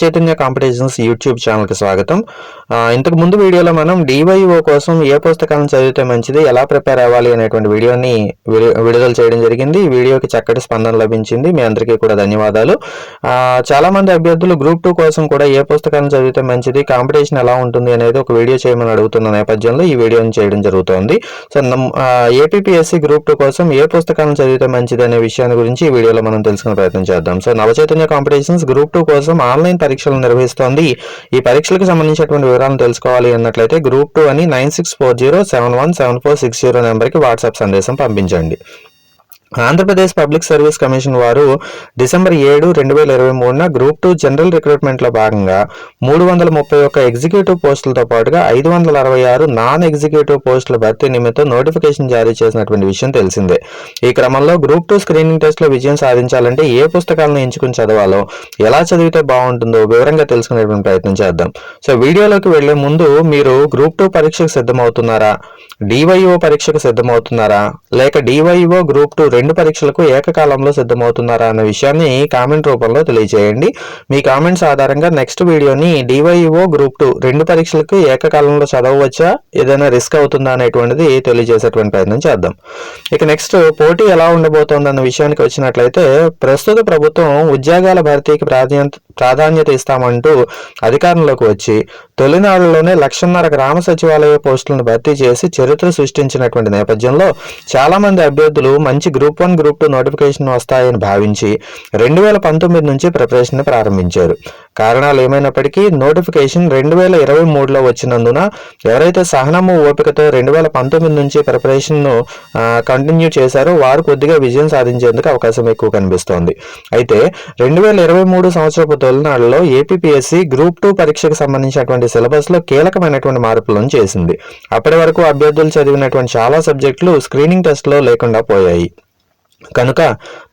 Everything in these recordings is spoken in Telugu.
చైతన్య కాంపిటీషన్స్ యూట్యూబ్ ఛానల్కి స్వాగతం. ఇంతకు ముందు వీడియోలో మనం డివైఓ కోసం ఏ పుస్తకాలను చదివితే మంచిది ఎలా ప్రిపేర్ అవ్వాలి అనేటువంటి వీడియోని విడుదల చేయడం జరిగింది. ఈ వీడియోకి చక్కటి స్పందన లభించింది. మీ అందరికీ కూడా ధన్యవాదాలు. చాలామంది చాలా మంది అభ్యర్థులు గ్రూప్ టూ కోసం కూడా ఏ పుస్తకాలను చదివితే మంచిది కాంపిటీషన్ ఎలా ఉంటుంది అనేది ఒక వీడియో చేయమని అడుగుతున్న నేపథ్యంలో ఈ వీడియోని చేయడం జరుగుతోంది. సో ఏపీఎస్సి గ్రూప్ టూ కోసం ఏ పుస్తకాలను చదివితే మంచిది అనే విషయాన్ని గురించి ఈ వీడియోలో మనం తెలుసుకునే ప్రయత్నం చేద్దాం. So Navachaitanya competitions group two కోసం ఆన్లైన్ పరీక్షలు నిర్వహిస్తోంది. ఈ పరీక్షలకు సంబంధించినటువంటి వివరాలను తెలుసుకోవాలి అన్నట్లయితే గ్రూప్ టూ అని nine six four zero seven one seven four six zero నెంబర్కి వాట్సాప్ సందేశం పంపించండి. ఆంధ్రప్రదేశ్ పబ్లిక్ సర్వీస్ కమిషన్ వారు డిసెంబర్ ఏడు రెండు వేల ఇరవై మూడున గ్రూప్ టూ జనరల్ రిక్రూట్మెంట్లో భాగంగా మూడు వందల ముప్పై ఒక్క ఎగ్జిక్యూటివ్ పోస్టులతో పాటుగా ఐదు వందల అరవై ఆరు నాన్ ఎగ్జిక్యూటివ్ పోస్టుల భర్తీ నిమిత్తం నోటిఫికేషన్ జారీ చేసినటువంటి విషయం తెలిసిందే. ఈ క్రమంలో గ్రూప్ టూ స్క్రీనింగ్ టెస్ట్లో విజయం సాధించాలంటే ఏ పుస్తకాలను ఎంచుకుని చదవాలో ఎలా చదివితే బాగుంటుందో వివరంగా తెలుసుకునేటువంటి ప్రయత్నం చేద్దాం. సో వీడియోలోకి వెళ్ళే ముందు మీరు గ్రూప్ టూ పరీక్షకు సిద్ధమవుతున్నారా? డివైఓ పరీక్షకు సిద్ధమవుతున్నారా? లేక డివైఓ గ్రూప్ టూ రెండు రెండు పరీక్షలకు ఏకకాలంలో సిద్ధమవుతున్నారా అన్న విషయాన్ని కామెంట్ రూపంలో తెలియజేయండి. మీ కామెంట్స్ ఆధారంగా నెక్స్ట్ వీడియోని డివైఓ గ్రూప్ టూ రెండు పరీక్షలకు ఏకకాలంలో చదవవచ్చా? ఏదైనా రిస్క్ అవుతుందా అనేటువంటిది తెలియజేసేటువంటి ప్రయత్నం చేద్దాం. ఇక నెక్స్ట్ పోటీ ఎలా ఉండబోతోంది అన్న విషయానికి వచ్చినట్లయితే ప్రస్తుత ప్రభుత్వం ఉద్యోగాల భర్తీకి ప్రాధాన్యత ప్రాధాన్యత ఇస్తామంటూ అధికారంలోకి వచ్చి తొలినాడులోనే లక్షన్నర గ్రామ సచివాలయ పోస్టులను భర్తీ చేసి చరిత్ర సృష్టించినటువంటి నేపథ్యంలో చాలా మంది అభ్యర్థులు మంచి group group one group two notification వస్తాయని భావించి రెండు వేల పంతొమ్మిది నుంచి ప్రిపరేషన్ ప్రారంభించారు. కారణాలు ఏమైనప్పటికీ నోటిఫికేషన్ రెండు వేల ఇరవై మూడులో వచ్చినందున ఎవరైతే సహనము ఓపికతో రెండు వేల పంతొమ్మిది నుంచి ప్రిపరేషన్ను కంటిన్యూ చేశారో వారు కొద్దిగా విజయం సాధించేందుకు అవకాశం ఎక్కువ కనిపిస్తోంది. అయితే రెండు వేల ఇరవై మూడు సంవత్సరపు తొలినాడులో ఏపీఎస్సి గ్రూప్ టూ పరీక్షకు సంబంధించినటువంటి సిలబస్లో కీలకమైనటువంటి మార్పులను చేసింది. అప్పటి వరకు అభ్యర్థులు చదివినటువంటి చాలా సబ్జెక్టులు స్క్రీనింగ్ టెస్ట్లో లేకుండా పోయాయి. కనుక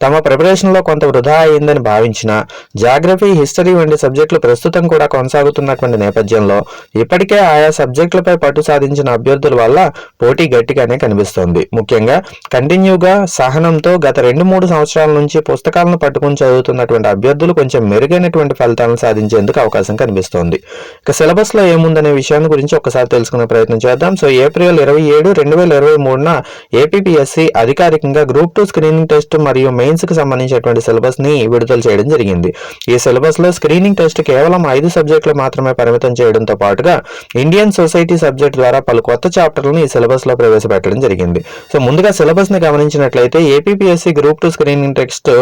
తమ ప్రిపరేషన్లో కొంత వృధా అయిందని భావించిన జాగ్రఫీ హిస్టరీ వంటి సబ్జెక్టులు ప్రస్తుతం కూడా కొనసాగుతున్నటువంటి నేపథ్యంలో ఇప్పటికే ఆయా సబ్జెక్టులపై పట్టు సాధించిన అభ్యర్థుల వల్ల పోటీ గట్టిగానే కనిపిస్తోంది. ముఖ్యంగా కంటిన్యూగా సహనంతో గత రెండు మూడు సంవత్సరాల నుంచి పుస్తకాలను పట్టుకుని చదువుతున్నటువంటి అభ్యర్థులు కొంచెం మెరుగైనటువంటి ఫలితాలను సాధించేందుకు అవకాశం కనిపిస్తోంది. ఇక సిలబస్లో ఏముందనే విషయాన్ని గురించి ఒకసారి తెలుసుకునే ప్రయత్నం చేద్దాం. సో ఏప్రిల్ ఇరవై ఏడు రెండు వేల ఇరవై మూడున ఏపీపీఎస్సీ అధికారికంగా గ్రూప్ టూ స్క్రీనింగ్ టెస్ట్ మరియు మెయిన్స్కి సంబంధించినటువంటి సిలబస్ని విడుదల చేయడం జరిగింది. ఈ సిలబస్లో స్క్రీనింగ్ టెస్ట్ కేవలం ఐదు సబ్జెక్టులు మాత్రమే పరిమితం చేయడంతో పాటుగా ఇండియన్ సొసైటీ సబ్జెక్ట్ ద్వారా పలు కొత్త చాప్టర్లను ఈ సిలబస్లో ప్రవేశపెట్టడం జరిగింది. సో ముందుగా సిలబస్ని గమనించినట్లయితే APSC group two screening test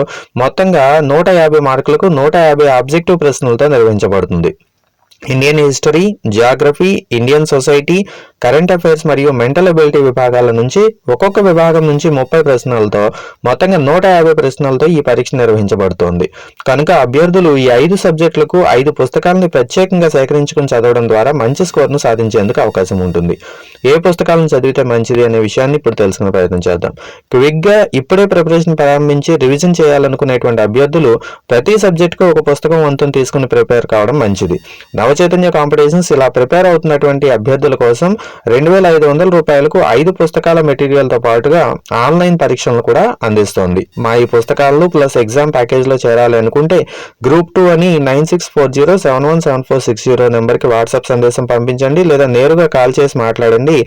మొత్తంగా నూట యాభై మార్కులకు నూట యాభై ఆబ్జెక్టివ్ ప్రశ్నలతో నిర్వహించబడుతుంది. Indian history geography Indian society current affairs మరియు మెంటల్ అబిలిటీ విభాగాల నుంచి ఒక్కొక్క విభాగం నుంచి ముప్పై ప్రశ్నలతో మొత్తంగా నూట యాభై ప్రశ్నలతో ఈ పరీక్ష నిర్వహించబడుతోంది. కనుక అభ్యర్థులు ఈ ఐదు సబ్జెక్టులకు ఐదు పుస్తకాలను ప్రత్యేకంగా సేకరించుకుని చదవడం ద్వారా మంచి స్కోర్ను సాధించేందుకు అవకాశం ఉంటుంది. ఏ పుస్తకాలను చదివితే మంచిది అనే విషయాన్ని ఇప్పుడు తెలుసుకునే ప్రయత్నం చేద్దాం. క్విక్గా ఇప్పుడే ప్రిపరేషన్ ప్రారంభించి రివిజన్ చేయాలనుకునేటువంటి అభ్యర్థులు ప్రతి సబ్జెక్టుకు ఒక పుస్తకం వంతును తీసుకుని ప్రిపేర్ కావడం మంచిది. నవచైతన్య కాంపిటీషన్స్ ఇలా ప్రిపేర్ అవుతున్నటువంటి అభ్యర్థుల కోసం రెండు వేల ఐదు వందల రూపాయలకు ఐదు పుస్తకాల మెటీరియల్తో పాటుగా ఆన్లైన్ పరీక్షలను కూడా అందిస్తోంది. మా ఈ పుస్తకాలు ప్లస్ ఎగ్జామ్ ప్యాకేజ్లో చేరాలి అనుకుంటే గ్రూప్ టూ అని nine six four zero seven one seven four six zero నెంబర్కి వాట్సాప్ సందేశం పంపించండి లేదా నేరుగా కాల్ చేసి మాట్లాడండి.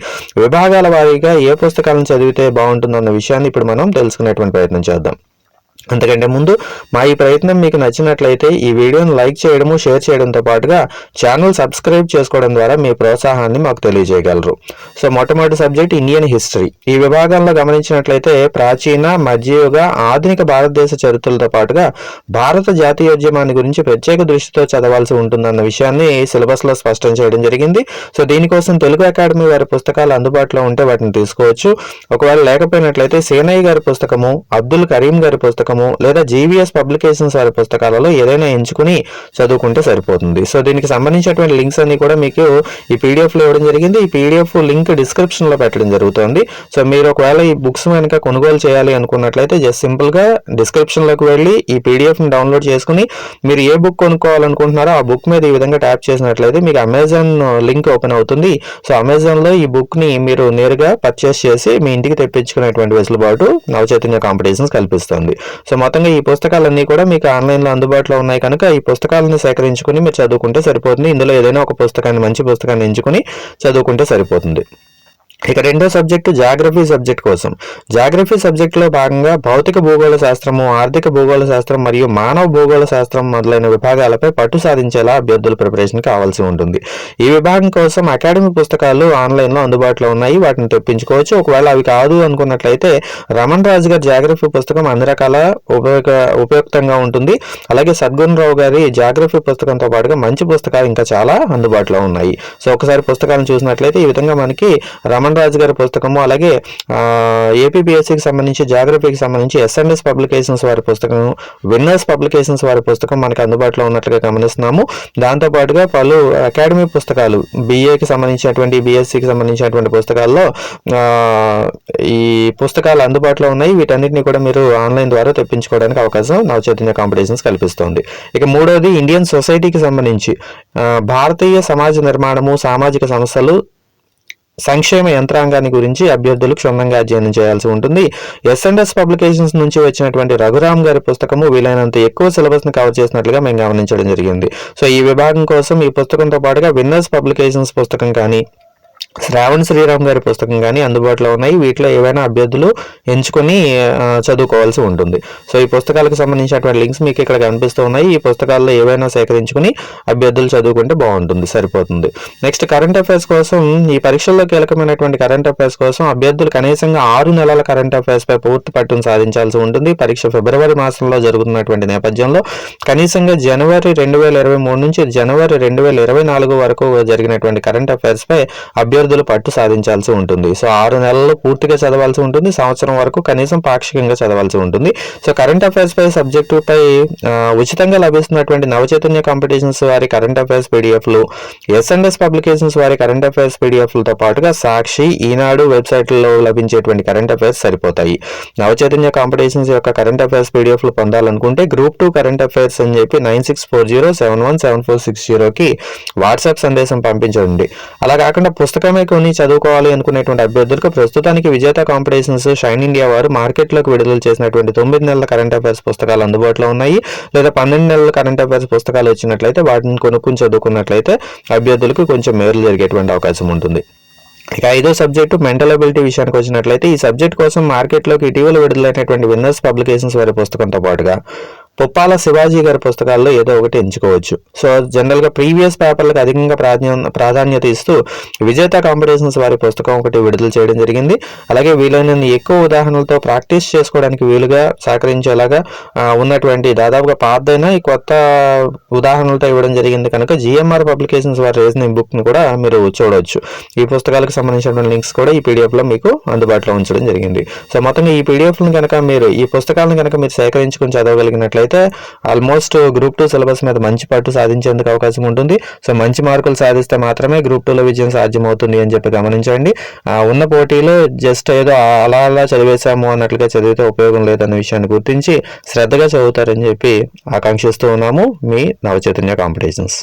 విభాగాల వారీగా ఏ పుస్తకాలను చదివితే బాగుంటుందన్న విషయాన్ని ఇప్పుడు మనం తెలుసుకునేటువంటి ప్రయత్నం చేద్దాం. అంతకంటే ముందు మా ఈ ప్రయత్నం మీకు నచ్చినట్లయితే ఈ వీడియోను లైక్ చేయడము షేర్ చేయడంతో పాటుగా ఛానల్ సబ్స్క్రైబ్ చేసుకోవడం ద్వారా మీ ప్రోత్సాహాన్ని మాకు తెలియజేయగలరు. సో మొట్టమొదటి సబ్జెక్ట్ ఇండియన్ హిస్టరీ. ఈ విభాగంలో గమనించినట్లయితే ప్రాచీన మధ్యయుగ ఆధునిక భారతదేశ చరిత్రలతో పాటుగా భారత జాతీయోద్యమాన్ని గురించి ప్రత్యేక దృష్టితో చదవాల్సి ఉంటుందన్న విషయాన్ని సిలబస్లో స్పష్టం చేయడం జరిగింది. సో దీనికోసం తెలుగు అకాడమీ వారి పుస్తకాలు అందుబాటులో ఉంటే వాటిని తీసుకోవచ్చు. ఒకవేళ లేకపోయినట్లయితే సేనయ్య గారి పుస్తకము అబ్దుల్ కరీం గారి పుస్తకం పుస్తకము లేదా జీవీఎస్ పబ్లికేషన్స్ వారి పుస్తకాలలో ఏదైనా ఎంచుకుని చదువుకుంటే సరిపోతుంది. సో దీనికి సంబంధించినటువంటి లింక్స్ అన్ని కూడా మీకు ఈ పీడిఎఫ్లో ఇవ్వడం జరిగింది. ఈ పీడిఎఫ్ లింక్ డిస్క్రిప్షన్లో పెట్టడం జరుగుతుంది. సో మీరు ఒకవేళ ఈ బుక్స్ కనుక కొనుగోలు చేయాలి అనుకున్నట్లయితే జస్ట్ సింపుల్గా డిస్క్రిప్షన్లోకి వెళ్ళి ఈ పీడిఎఫ్ని డౌన్లోడ్ చేసుకుని మీరు ఏ బుక్ కొనుక్కోవాలనుకుంటున్నారో ఆ బుక్ మీద ఈ విధంగా ట్యాప్ చేసినట్లయితే మీకు అమెజాన్ లింక్ ఓపెన్ అవుతుంది. సో అమెజాన్లో ఈ బుక్ని మీరు నేరుగా పర్చేస్ చేసి మీ ఇంటికి తెప్పించుకునేటువంటి వెసులుబాటు నవచైతన్య కాంపిటీషన్స్ కల్పిస్తుంది. సో మొత్తంగా ఈ పుస్తకాలన్నీ కూడా మీకు ఆన్లైన్లో అందుబాటులో ఉన్నాయి కనుక ఈ పుస్తకాలను సేకరించుకుని మీరు చదువుకుంటే సరిపోతుంది. ఇందులో ఏదైనా ఒక పుస్తకాన్ని మంచి పుస్తకాన్ని ఎంచుకుని చదువుకుంటే సరిపోతుంది. ఇక రెండో సబ్జెక్టు జాగ్రఫీ సబ్జెక్ట్ కోసం. జాగ్రఫీ సబ్జెక్టులో భాగంగా భౌతిక భూగోళ శాస్త్రము ఆర్థిక భూగోళ శాస్త్రం మరియు మానవ భూగోళ శాస్త్రం మొదలైన విభాగాలపై పట్టు సాధించేలా అభ్యర్థుల ప్రిపరేషన్ కావాల్సి ఉంటుంది. ఈ విభాగం కోసం అకాడమిక్ పుస్తకాలు ఆన్లైన్లో అందుబాటులో ఉన్నాయి. వాటిని తెప్పించుకోవచ్చు. ఒకవేళ అవి కాదు అనుకున్నట్లయితే రమణ్ రాజు గారి జాగ్రఫీ పుస్తకం అన్ని రకాల ఉపయోగ ఉపయుక్తంగా ఉంటుంది. అలాగే సద్గుణ్ రావు గారి జాగ్రఫీ పుస్తకంతో పాటుగా మంచి పుస్తకాలు ఇంకా చాలా అందుబాటులో ఉన్నాయి. సో ఒకసారి పుస్తకాలను చూసినట్లయితే ఈ విధంగా మనకి రమణ్ రాజు గారి పుస్తకము అలాగే ఏపీబీఎస్సీకి సంబంధించి జాగ్రఫీకి సంబంధించి ఎస్ఎన్ఎస్ పబ్లికేషన్స్ వారి పుస్తకం విన్నర్స్ పబ్లికేషన్స్ వారి పుస్తకం మనకి అందుబాటులో ఉన్నట్లుగా గమనిస్తున్నాము. దాంతో పాటుగా పలు అకాడమీ పుస్తకాలు బీఏకి సంబంధించినటువంటి బీఎస్సీకి సంబంధించినటువంటి పుస్తకాల్లో ఈ పుస్తకాలు అందుబాటులో ఉన్నాయి. వీటన్నిటిని కూడా మీరు ఆన్లైన్ ద్వారా తెప్పించుకోవడానికి అవకాశం నవ చైతన్య కాంపిటీషన్స్ కల్పిస్తోంది. ఇక మూడోది ఇండియన్ సొసైటీకి సంబంధించి భారతీయ సమాజ నిర్మాణము సామాజిక సంస్థలు సంక్షేమ యంత్రాంగాన్ని గురించి అభ్యర్థులు క్షుణ్ణంగా అధ్యయనం చేయాల్సి ఉంటుంది. ఎస్ఎండ్ఎస్ పబ్లికేషన్స్ నుంచి వచ్చినటువంటి రఘురామ్ గారి పుస్తకము వీలైనంత ఎక్కువ సిలబస్ని కవర్ చేసినట్లుగా మేము గమనించడం జరిగింది. సో ఈ విభాగం కోసం ఈ పుస్తకంతో పాటుగా విన్నర్స్ పబ్లికేషన్స్ పుస్తకం కానీ శ్రావణ్ శ్రీరామ్ గారి పుస్తకం కానీ అందుబాటులో ఉన్నాయి. వీటిలో ఏవైనా అభ్యర్థులు ఎంచుకొని చదువుకోవాల్సి ఉంటుంది. సో ఈ పుస్తకాలకు సంబంధించినటువంటి లింక్స్ మీకు ఇక్కడ కనిపిస్తూ ఉన్నాయి. ఈ పుస్తకాల్లో ఏవైనా సేకరించుకుని అభ్యర్థులు చదువుకుంటే బాగుంటుంది సరిపోతుంది. నెక్స్ట్ కరెంట్ అఫైర్స్ కోసం ఈ పరీక్షల్లో కీలకమైనటువంటి కరెంట్ అఫైర్స్ కోసం అభ్యర్థులు కనీసంగా ఆరు నెలల కరెంట్ అఫైర్స్ పై పూర్తి పట్టును సాధించాల్సి ఉంటుంది. పరీక్ష ఫిబ్రవరి మాసంలో జరుగుతున్నటువంటి నేపథ్యంలో కనీసంగా జనవరి రెండు వేల ఇరవై మూడు నుంచి జనవరి రెండు వేల ఇరవై నాలుగు వరకు జరిగినటువంటి కరెంట్ అఫైర్స్ పై అభ్యర్థులు పట్టు సాధించాల్సి ఉంటుంది. సో ఆరు నెలలు పూర్తిగా చదవాల్సి ఉంటుంది. సంవత్సరం వరకు కనీసం పాక్షికంగా చదవాల్సి ఉంటుంది. సో కరెంట్ అఫైర్స్ పై సబ్జెక్టు పై ఉచితంగా లభిస్తున్నటువంటి నవచైతన్య కాంపిటీషన్స్ వారి కరెంట్ అఫైర్స్ పీడిఎఫ్లు ఎస్ఎండ్ఎస్ పబ్లికేషన్స్ వారి కరెంట్ అఫైర్స్ పీడిఎఫ్లతో పాటుగా సాక్షి ఈనాడు వెబ్సైట్లలో లభించేటువంటి కరెంట్ అఫైర్స్ సరిపోతాయి. నవచైతన్య కాంపిటీషన్స్ యొక్క కరెంట్ అఫైర్స్ పీడిఎఫ్లు పొందాలనుకుంటే గ్రూప్ టూ కరెంట్ అఫైర్స్ అని చెప్పి nine six four zero seven one seven four six జీరోకి వాట్సాప్ సందేశం పంపించండి. అలా కాకుండా పుస్తకం పుస్తకమే కొని చదువుకోవాలి అనుకునేటువంటి అభ్యర్థులకు ప్రస్తుతానికి విజేత కాంపిటీషన్స్ షైన్ ఇండియా వారు మార్కెట్లోకి విడుదల చేసినటువంటి తొమ్మిది నెలల కరెంట్ అఫైర్స్ పుస్తకాలు అందుబాటులో ఉన్నాయి. లేదా పన్నెండు నెలల కరెంట్ అఫైర్స్ పుస్తకాలు వచ్చినట్లయితే వాటిని కొనుక్కుని చదువుకున్నట్లయితే అభ్యర్థులకు కొంచెం మేలు జరిగేటువంటి అవకాశం ఉంటుంది. ఇక ఐదో సబ్జెక్టు మెంటల్ అబిలిటీ విషయానికి వచ్చినట్లయితే ఈ సబ్జెక్ట్ కోసం మార్కెట్లోకి ఇటీవల విడుదలైనటువంటి విన్నర్స్ పబ్లికేషన్స్ వారి పుస్తకంతో పాటుగా పుప్పాల శివాజీ గారి పుస్తకాల్లో ఏదో ఒకటి ఎంచుకోవచ్చు. సో జనరల్గా ప్రీవియస్ పేపర్లకు అధికంగా ప్రాధాన్య ప్రాధాన్యత ఇస్తూ విజేత కాంపిటీషన్స్ వారి పుస్తకం ఒకటి విడుదల చేయడం జరిగింది. అలాగే వీలైనన్ని ఎక్కువ ఉదాహరణలతో ప్రాక్టీస్ చేసుకోవడానికి వీలుగా సహకరించేలాగా ఉన్నటువంటి దాదాపుగా పాతదైన ఈ కొత్త ఉదాహరణలతో ఇవ్వడం జరిగింది కనుక జిఎంఆర్ పబ్లికేషన్స్ వారి రీజనింగ్ బుక్ని కూడా మీరు చూడవచ్చు ఈ పుస్తకాలకు సంబంధించిన లింక్స్ కూడా ఈ పీడిఎఫ్లో మీకు అందుబాటులో ఉంచడం జరిగింది. సో మొత్తంగా ఈ పీడిఎఫ్ కనుక మీరు ఈ పుస్తకాలను కనుక మీరు సేకరించుకుని చదవగలిగినట్లయితే అయితే ఆల్మోస్ట్ గ్రూప్ టూ సిలబస్ మీద మంచి పట్టు సాధించేందుకు అవకాశం ఉంటుంది. సో మంచి మార్కులు సాధిస్తే మాత్రమే గ్రూప్ టూలో విజయం సాధ్యమవుతుంది అని చెప్పి గమనించండి. ఆ, ఉన్న పోటీలో జస్ట్ ఏదో అలా అలా చదివేశాము అన్నట్లుగా చదివితే ఉపయోగం లేదన్న విషయాన్ని గుర్తించి శ్రద్ధగా చదువుతారని చెప్పి ఆకాంక్షిస్తూ ఉన్నాము మీ నవచైతన్య కాంపిటీషన్స్.